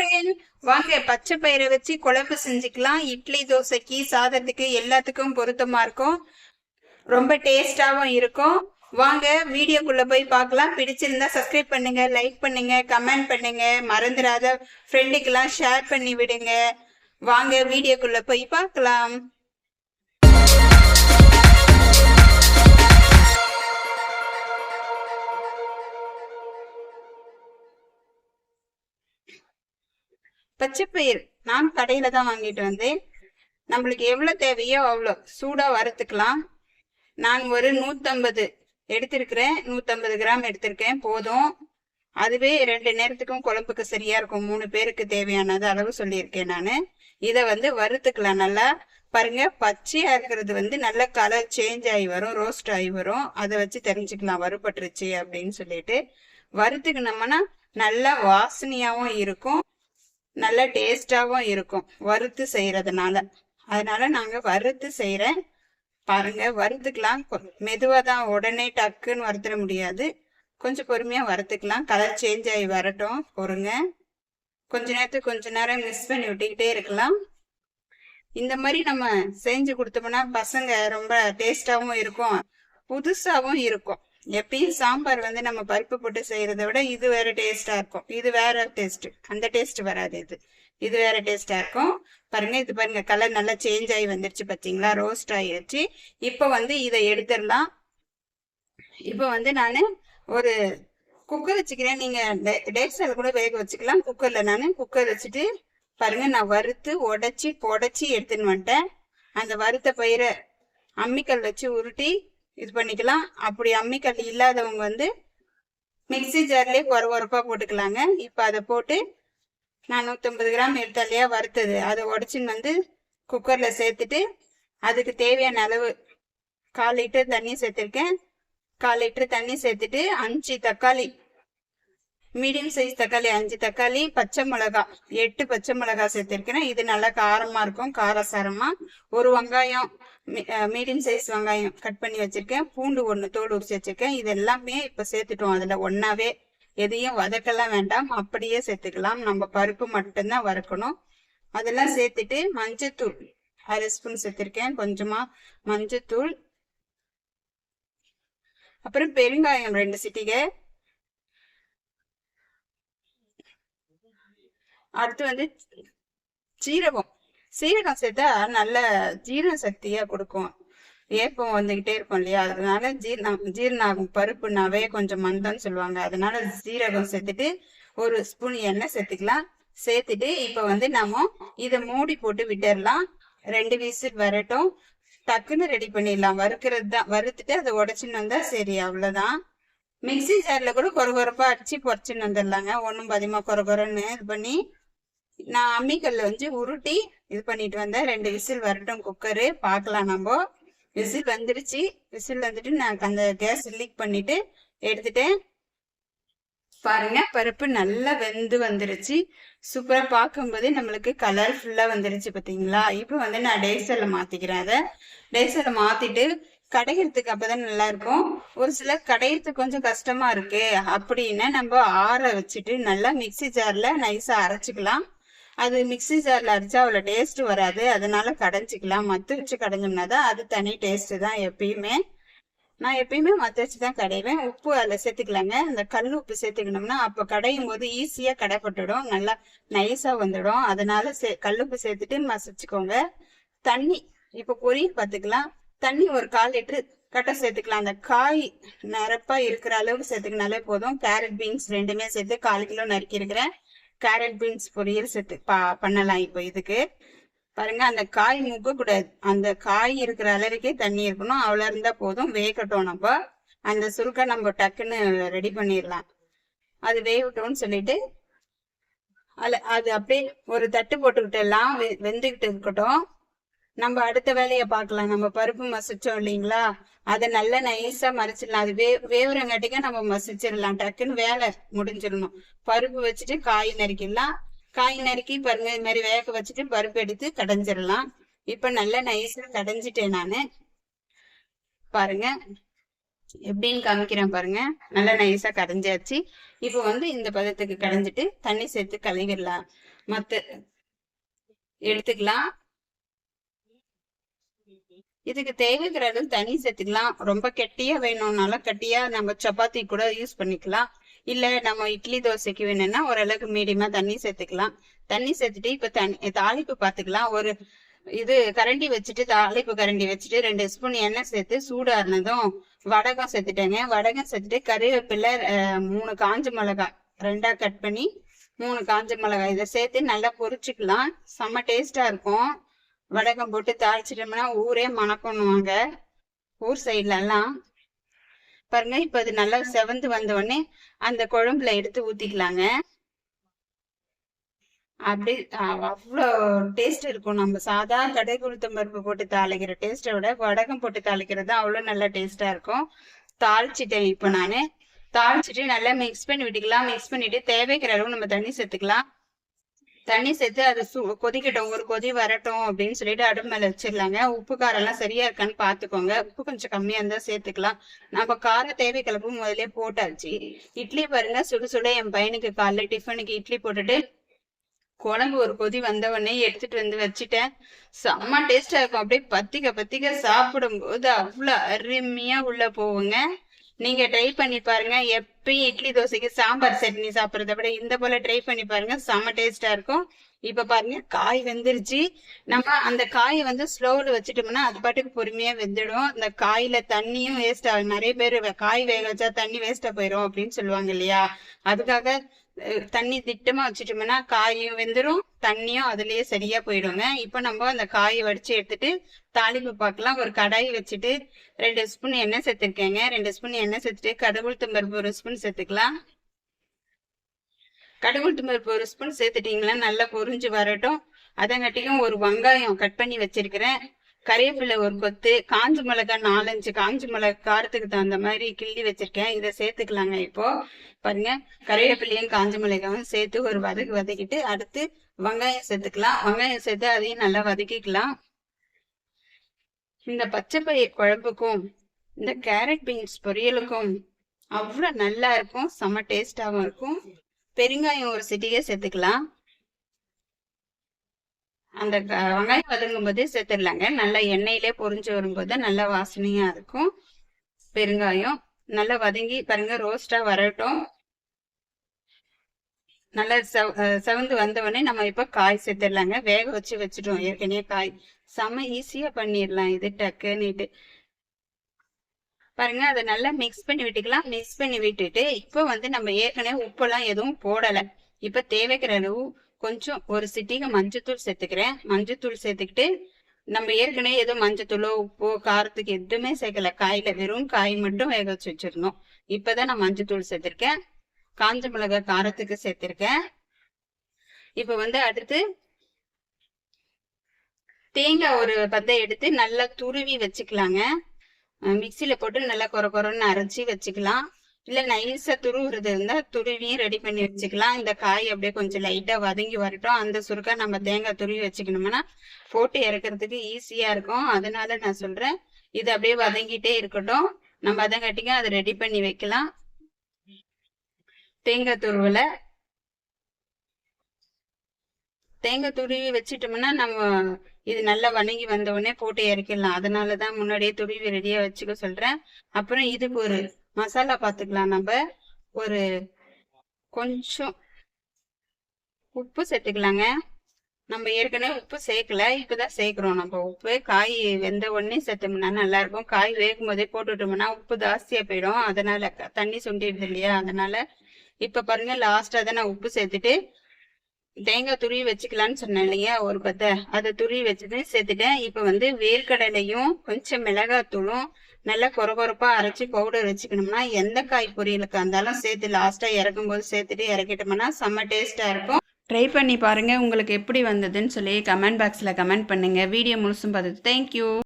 Friend வாங்க பச்சை பயிரை வச்சு குழம்பு செஞ்சுக்கலாம். இட்லி தோசைக்கு சாதத்துக்கு எல்லாத்துக்கும் பொருத்தமா இருக்கும். ரொம்ப டேஸ்டாவும் இருக்கும். வாங்க வீடியோக்குள்ள போய் பார்க்கலாம். பிடிச்சிருந்தா சப்ஸ்கிரைப் பண்ணுங்க லைக் பண்ணுங்க கமெண்ட் பண்ணுங்க. மறந்துடாத ஃப்ரெண்டுக்கெல்லாம் ஷேர் பண்ணி விடுங்க. வாங்க வீடியோக்குள்ள போய் பார்க்கலாம். பச்சைப்பயிர் நான் கடையில தான் வாங்கிட்டு வந்தேன். நம்மளுக்கு எவ்வளோ தேவையோ அவ்வளோ சூடாக வறுத்துக்கலாம். நான் ஒரு நூற்றம்பது எடுத்திருக்கிறேன். நூற்றம்பது கிராம் எடுத்திருக்கேன். போதும். அதுவே ரெண்டு நேரத்துக்கும் குழம்புக்கு சரியா இருக்கும். மூணு பேருக்கு தேவையானது அளவு சொல்லியிருக்கேன் நான். இதை வந்து வறுத்துக்கலாம் நல்லா. பாருங்க பச்சையா இருக்கிறது வந்து நல்ல கலர் சேஞ்ச் ஆகி வரும். ரோஸ்ட் ஆகி வரும். அதை வச்சு தெரிஞ்சுக்கலாம். வறுபட்டுருச்சு அப்படின்னு சொல்லிட்டு. வறுத்துக்கினோம்னா நல்லா வாசனையாகவும் இருக்கும். நல்ல டேஸ்டாகவும் இருக்கும் வறுத்து செய்கிறதுனால அதனால நாங்கள் வறுத்து செய்கிறேன் பாருங்க வறுத்துக்கலாம். மெதுவாக தான் உடனே டக்குன்னு வறுத்துட முடியாது. கொஞ்சம் பொறுமையாக வறுத்துக்கலாம். கலர் சேஞ்ச் ஆகி வரட்டும் பொறுங்க. கொஞ்ச நேரத்துக்கு கொஞ்ச நேரம் மிஸ் பண்ணி விட்டுக்கிட்டே இருக்கலாம். இந்த மாதிரி நம்ம செஞ்சு கொடுத்தோம்னா பசங்க ரொம்ப டேஸ்டாகவும் இருக்கும் புதுசாகவும் இருக்கும். எப்பயும் சாம்பார் வந்து நம்ம பருப்பு போட்டு செய்யறதை விட இது வேற டேஸ்டா இருக்கும். இது வேற டேஸ்ட் அந்த டேஸ்ட் வராது இது. இது வேற டேஸ்டா இருக்கும். பாருங்க இது பாருங்க கலர் நல்லா சேஞ்ச் ஆகி வந்துருச்சு பாத்தீங்களா? ரோஸ்ட் ஆகிருச்சு இப்போ வந்து இதை எடுத்துடலாம். இப்போ வந்து நான் ஒரு குக்கர் வச்சுக்கிறேன். நீங்க டேக்ஸில் கூட வேக வச்சுக்கலாம். குக்கர்ல நான் குக்கர் வச்சுட்டு பாருங்க நான் வறுத்து உடச்சி புடைச்சி எடுத்துன்னு வந்துட்டேன். அந்த வறுத்த பயிரை அம்மிக்கல் வச்சு உருட்டி இது பண்ணிக்கலாம். அப்படி அம்மிக்கல் இல்லாதவங்க வந்து மிக்சி ஜார்லேயே குற உரப்பாக போட்டுக்கலாங்க. இப்போ அதை போட்டு நான் நூற்றம்பது கிராம் எடுத்தாலையாக வறுத்தது. அதை உடச்சின்னு வந்து குக்கரில் சேர்த்துட்டு அதுக்கு தேவையான அளவு கால் லிட்டர் தண்ணி சேர்த்துருக்கேன். கால் லிட்டர் தண்ணி சேர்த்துட்டு அஞ்சு தக்காளி மீடியம் சைஸ் தக்காளி அஞ்சு தக்காளி பச்சை மிளகா. எட்டு பச்சை மிளகா சேர்த்திருக்கிறேன் இது நல்லா காரமா இருக்கும் காரசாரமா. ஒரு வெங்காயம் மீடியம் சைஸ் வெங்காயம் கட் பண்ணி வச்சிருக்கேன். பூண்டு ஒன்று தோல் உரிச்சு வச்சிருக்கேன். இது எல்லாமே இப்போ சேர்த்துட்டோம். அதுல ஒன்னாவே எதையும் வதக்கலாம் வேண்டாம். அப்படியே சேர்த்துக்கலாம். நம்ம பருப்பு மட்டும்தான் வறுக்கணும். அதெல்லாம் சேர்த்துட்டு மஞ்சத்தூள் அரை ஸ்பூன் சேர்த்திருக்கேன். கொஞ்சமா மஞ்சத்தூள். அப்புறம் பெருங்காயம் ரெண்டு சிட்டிகை. அடுத்து வந்து சீரகம். சீரகம் சேர்த்தா நல்ல ஜீரண சக்தியா கொடுக்கும். ஏப்பம் வந்துகிட்டே இருக்கும் இல்லையா? அதனால ஜீரணம் ஆகும் பருப்புனாவே கொஞ்சம் மந்தம்னு சொல்லுவாங்க. அதனால சீரகம் சேர்த்துட்டு ஒரு ஸ்பூன் எண்ணெய் சேர்த்துக்கலாம். சேர்த்துட்டு இப்ப வந்து நாம இதை மூடி போட்டு விட்டுடலாம் ரெண்டு விசிட் வரட்டும். டக்குன்னு ரெடி பண்ணிடலாம். வறுக்கிறது தான். வறுத்துட்டு அதை உடச்சின்னு வந்தா சரி அவ்வளவுதான். மிக்சி ஜார்ல கூட கொர கொரப்பா அடிச்சு பொறிச்சுன்னு வந்துடலாங்க. ஒன்றும் பதிமா கொர கொரன்னு இது பண்ணி நான் அம்மிக்கல்ல வந்து உருட்டி இது பண்ணிட்டு வந்தேன். ரெண்டு விசில் வரட்டும் குக்கரு. பார்க்கலாம் நம்ம. விசில் வந்துருச்சு. விசில் வந்துட்டு நான் அந்த கேஸ் லீக் பண்ணிட்டு எடுத்துட்டேன். பாருங்க பருப்பு நல்லா வெந்து வந்துருச்சு. சூப்பரா பார்க்கும்போது நம்மளுக்கு கலர்ஃபுல்லா வந்துருச்சு பாத்தீங்களா? இப்போ வந்து நான் டேசர்ல மாத்திக்கிறேன் அதை. டேசர்ல மாத்திட்டு கடைகிறதுக்கு அப்பதான் நல்லா இருக்கும். ஒரு சில கடையிறதுக்கு கொஞ்சம் கஷ்டமா இருக்கு. அப்படின்னு நம்ம ஆற வச்சுட்டு நல்லா மிக்சி ஜார்ல நைஸா அரைச்சிக்கலாம். அது மிக்சி ஜார்ல அரைச்சா அவ்வளோ டேஸ்ட் வராது. அதனால கடைஞ்சிக்கலாம். மத்து வச்சு கடைஞ்சோம்னா தான் அது தனி டேஸ்ட் தான் எப்பயுமே. நான் எப்பயுமே மத்த வச்சு தான் கடைவேன். உப்பு அதில் சேர்த்துக்கலாங்க. அந்த கல் உப்பு சேர்த்துக்கணும்னா அப்போ கடையும் போது ஈஸியாக கடைப்பட்டுடும் நல்லா நைஸாக வந்துடும். அதனால சே கல் உப்பு சேர்த்துட்டு மசிச்சுக்கோங்க. தண்ணி இப்போ பொரியல் பார்த்துக்கலாம் தண்ணி ஒரு கால் லிட்டரு கட்டை சேர்த்துக்கலாம். அந்த காய் நிரப்பா இருக்கிற அளவுக்கு சேர்த்துக்கினாலே போதும். கேரட் பீன்ஸ் ரெண்டுமே சேர்த்து கால் கிலோ நறுக்கி இருக்கிறேன். கேரட் பீன்ஸ் பொரியல் செத்து பா பண்ணலாம் இப்போ இதுக்கு. பாருங்க அந்த காய் முக்க கூடாது அந்த காய் இருக்கிற அளவுக்கே தண்ணி இருக்கணும். அவ்வளோ இருந்தால் போதும். வேகட்டும் நம்ம. அந்த சுருக்கை நம்ம டக்குன்னு ரெடி பண்ணிடலாம். அது வேகட்டும்னு சொல்லிட்டு அதில் அது அப்படியே ஒரு தட்டு போட்டுக்கிட்டெல்லாம் வெந்துக்கிட்டு இருக்கட்டும். நம்ம அடுத்த வேலையை பார்க்கலாம். நம்ம பருப்பு மசிச்சோம் இல்லைங்களா? அதை நல்லா நைஸா மறைச்சிடலாம். அது வே வேவுறங்காட்டிக்க நம்ம மசிச்சிடலாம். டக்குன்னு வேலை முடிஞ்சிடணும். பருப்பு வச்சுட்டு காய் நறுக்கிடலாம். காய் நறுக்கி பாருங்க இது மாதிரி வேக வச்சுட்டு பருப்பு எடுத்து கடைஞ்சிடலாம். இப்ப நல்லா நைஸா கடைஞ்சிட்டேன் நானு. பாருங்க. எப்படின்னு காமிக்கிறேன் பாருங்க. நல்லா நைஸா கடைஞ்சாச்சு. இப்போ வந்து இந்த பதத்துக்கு கடைஞ்சிட்டு தண்ணி சேர்த்து கழுவிடலாம். மத்த எடுத்துக்கலாம். இதுக்கு தேவைங்கிறது தண்ணி சேர்த்துக்கலாம். ரொம்ப கெட்டியா வேணும்னாலும் கெட்டியா நம்ம சப்பாத்தி கூட யூஸ் பண்ணிக்கலாம். இல்ல நம்ம இட்லி தோசைக்கு வேணும்னா ஓரளவுக்கு மீடியமா தண்ணி சேர்த்துக்கலாம். தண்ணி சேர்த்துட்டு இப்ப தண்ணி தாளிப்பு பாத்துக்கலாம். ஒரு இது கரண்டி வச்சுட்டு தாளிப்பு கரண்டி வச்சுட்டு ரெண்டு ஸ்பூன் எண்ணெய் சேர்த்து சூடானதும் வடகம் சேர்த்துட்டேங்க. வடகம் சேர்த்துட்டு கருவேப்பிலை மூணு காஞ்ச மிளகாய் ரெண்டா கட் பண்ணி மூணு காஞ்ச மிளகாய் இதை சேர்த்து நல்லா பொரிச்சுக்கலாம். செம்ம டேஸ்டா இருக்கும். வடகம் போட்டு தாளிச்சிட்டோம்னா ஊரே மணக்கணுவாங்க. ஊர் சைட்ல எல்லாம் பாருங்க இப்ப அது நல்லா செவந்து வந்த உடனே அந்த குழம்புல எடுத்து ஊத்திக்கலாங்க. அப்படி அவ்வளோ டேஸ்ட் இருக்கும். நம்ம சாதா கடை குளுத்தம் பருப்பு போட்டு தாளிக்கிற டேஸ்ட்டை விட வடகம் போட்டு தாளிக்கிறது அவ்வளோ நல்ல டேஸ்டா இருக்கும். தாளிச்சிட்டேன் இப்போ நான். தாளிச்சிட்டு நல்லா மிக்ஸ் பண்ணி விட்டுக்கலாம். மிக்ஸ் பண்ணிட்டு தேவைக்கிற அளவு நம்ம தண்ணி சேர்த்துக்கலாம். தண்ணி சேர்த்து அது சு கொதிக்கட்டும். ஒரு கொதி வரட்டும் அப்படின்னு சொல்லிட்டு அடுப்பு மேல வச்சிடலாங்க. உப்பு காரம் எல்லாம் சரியா இருக்கான்னு பாத்துக்கோங்க. உப்பு கொஞ்சம் கம்மியா இருந்தா சேர்த்துக்கலாம். நம்ம கார தேவை கலப்பு முதலே போட்டாச்சு. இட்லி பாருங்க சுடு சுட என் பையனுக்கு காலைல டிஃபனுக்கு இட்லி போட்டுட்டு குழம்பு ஒரு கொதி வந்தவொடனே எடுத்துட்டு வந்து வச்சுட்டேன். செம்ம டேஸ்டா இருக்கும். அப்படியே பத்திக்க பத்திக்க சாப்பிடும் போது அவ்வளவு அருமையா உள்ள போவோங்க நீங்க ட்ரை பண்ணி பாருங்க. எப்பயும் இட்லி தோசைக்கு சாம்பார் சட்னி சாப்பிட்றத விட இந்த போல ட்ரை பண்ணி பாருங்க. செம்ம டேஸ்டா இருக்கும். இப்ப பாருங்க காய் வெந்துருச்சு. நம்ம அந்த காயை வந்து ஸ்லோவில் வச்சுட்டோம்னா அது பாட்டுக்கு பொறுமையா வெந்துடும். அந்த காயில தண்ணியும் வேஸ்ட் ஆகும். நிறைய பேர் காய் வேக வச்சா தண்ணி வேஸ்டா போயிடும் அப்படின்னு சொல்லுவாங்க இல்லையா? அதுக்காக தண்ணி திட்டமா வச்சுட்டோம்னா காயும் வெந்துடும் தண்ணியும் அதுலயே சரியா போயிடுங்க. இப்போ நம்ம அந்த காயை வடிச்சு எடுத்துட்டு தாளிப்பு பார்க்கலாம் ஒரு கடாய் வச்சுட்டு ரெண்டு ஸ்பூன் எண்ணெய் சேர்த்துருக்கேங்க. ரெண்டு ஸ்பூன் எண்ணெய் சேர்த்துட்டு கடவுள் தும்பருப்பு ஒரு ஸ்பூன் சேர்த்துக்கலாம். கடவுள் தும்பருப்பு ஒரு ஸ்பூன் சேர்த்துட்டீங்களா நல்லா பொறிஞ்சு வரட்டும். அதங்காட்டியும் ஒரு வெங்காயம் கட் பண்ணி வச்சிருக்கிறேன். கறிவேப்பிலை ஒரு கொத்து காஞ்ச மிளகாய் நாலஞ்சு காஞ்ச மிளகாய் காரத்துக்கு தகுந்த மாதிரி கிள்ளி வச்சிருக்கேன். இதை சேர்த்துக்கலாங்க இப்போ. பாருங்க கறிவேப்பிலையும் காஞ்ச மிளகாயும் சேர்த்து ஒரு வதக்கு வதக்கிட்டு அடுத்து வெங்காயம் சேர்த்துக்கலாம். வெங்காயம் சேர்த்து அதையும் நல்லா வதக்கிக்கலாம். இந்த பச்சை பயிர் குழம்புக்கும் இந்த கேரட் பீன்ஸ் பொரியலுக்கும் அவ்வளோ நல்லா இருக்கும். செம்ம டேஸ்டாகவும் இருக்கும். பெருங்காயம் ஒரு சிட்டியே சேர்த்துக்கலாம். அந்த வெங்காயம் வதங்கும் போதே சேர்த்துடலாங்க. நல்லா எண்ணெயிலே பொறிஞ்சு வரும்போது நல்லா வாசனையா இருக்கும். பெருங்காயம் நல்லா வதங்கி பாருங்க ரோஸ்டா வரட்டும். நல்லா செவந்து வந்தவொடனே நம்ம இப்போ காய் சேர்த்துடலாங்க. வேக வச்சு வச்சுட்டோம் ஏற்கனவே காய். செம்ம ஈஸியாக பண்ணிடலாம் இது டக்குன்னுட்டு. பாருங்க அதை நல்லா மிக்ஸ் பண்ணி விட்டுக்கலாம். மிக்ஸ் பண்ணி விட்டுட்டு இப்போ வந்து நம்ம ஏற்கனவே உப்பெல்லாம் எதுவும் போடலை. இப்போ தேவைக்கிற அளவு கொஞ்சம் ஒரு சிட்டிக மஞ்சத்தூள் சேர்த்துக்கிறேன். மஞ்சத்தூள் சேர்த்துக்கிட்டு நம்ம ஏற்கனவே எதுவும் மஞ்சத்தூளோ உப்போ காரத்துக்கு எதுவுமே சேர்க்கல. காயில வெறும் காய் மட்டும் வேக வச்சு வச்சிருந்தோம். இப்பதான் நான் மஞ்சத்தூள் சேர்த்திருக்கேன். காஞ்ச மிளகாய் காரத்துக்கு சேர்த்திருக்கேன். இப்ப வந்து அடுத்து தேங்காய் ஒரு பத்தை எடுத்து நல்லா துருவி வச்சுக்கலாங்க. மிக்சியில போட்டு நல்லா குறை குறைன்னு அரைச்சி வச்சுக்கலாம். இல்ல நைஸா துருவுறது இருந்தா துருவியும் ரெடி பண்ணி வச்சுக்கலாம். இந்த காய் அப்படியே கொஞ்சம் லைட்டா வதங்கி வரட்டும். அந்த சுருக்கா நம்ம தேங்காய் துருவி வச்சுக்கணும்னா போட்டு இறக்குறதுக்கு ஈஸியா இருக்கும். அதனால நான் சொல்றேன் இது அப்படியே வதங்கிட்டே இருக்கட்டும். நம்ம வதங்காட்டிங்க அதை ரெடி பண்ணி வைக்கலாம். தேங்காய் துருவல தேங்காய் துருவி வச்சுட்டோம்னா நம்ம இது நல்லா வணங்கி வந்த உடனே போட்டு இறக்கிடலாம். அதனாலதான் முன்னாடியே துருவி ரெடியா வச்சுக்க சொல்றேன். அப்புறம் இதுக்கு ஒரு மசாலா பார்த்துக்கலாம் நம்ம ஒரு கொஞ்சம் உப்பு சேர்த்துக்கலாங்க. நம்ம ஏற்கனவே உப்பு சேர்க்கல. இப்பதான் சேர்க்குறோம். நம்ம உப்பு காய் வெந்த உடனே சேர்த்தோம்னா நல்லா இருக்கும் காய் வேகும் போதே போட்டுட்டோம்னா உப்பு ஜாஸ்தியாக போயிடும். அதனால தண்ணி சுண்டிடுது இல்லையா? அதனால இப்போ பாருங்க லாஸ்ட்டாக தான் நான் உப்பு சேர்த்துட்டு தேங்காய் துருவி வச்சுக்கலான்னு சொன்னேன் இல்லையா ஒரு பத்தை. அதை துருவி வச்சுட்டு சேர்த்துட்டேன். இப்போ வந்து வேர்க்கடலையும் கொஞ்சம் மிளகாத்தூளும் நல்லா கொர கொரப்பா அரைச்சி பவுடர் வச்சுக்கணும்னா எந்த காய் பொரியலுக்கு இருந்தாலும் சேர்த்து லாஸ்ட்டாக இறக்கும் போது சேர்த்துட்டு இறக்கிட்டோம்னா செம்ம டேஸ்ட்டாக இருக்கும். ட்ரை பண்ணி பாருங்கள் உங்களுக்கு எப்படி வந்ததுன்னு சொல்லி கமெண்ட் பாக்ஸில் கமெண்ட் பண்ணுங்கள் வீடியோ முழுசும் பார்த்துட்டு தேங்க்யூ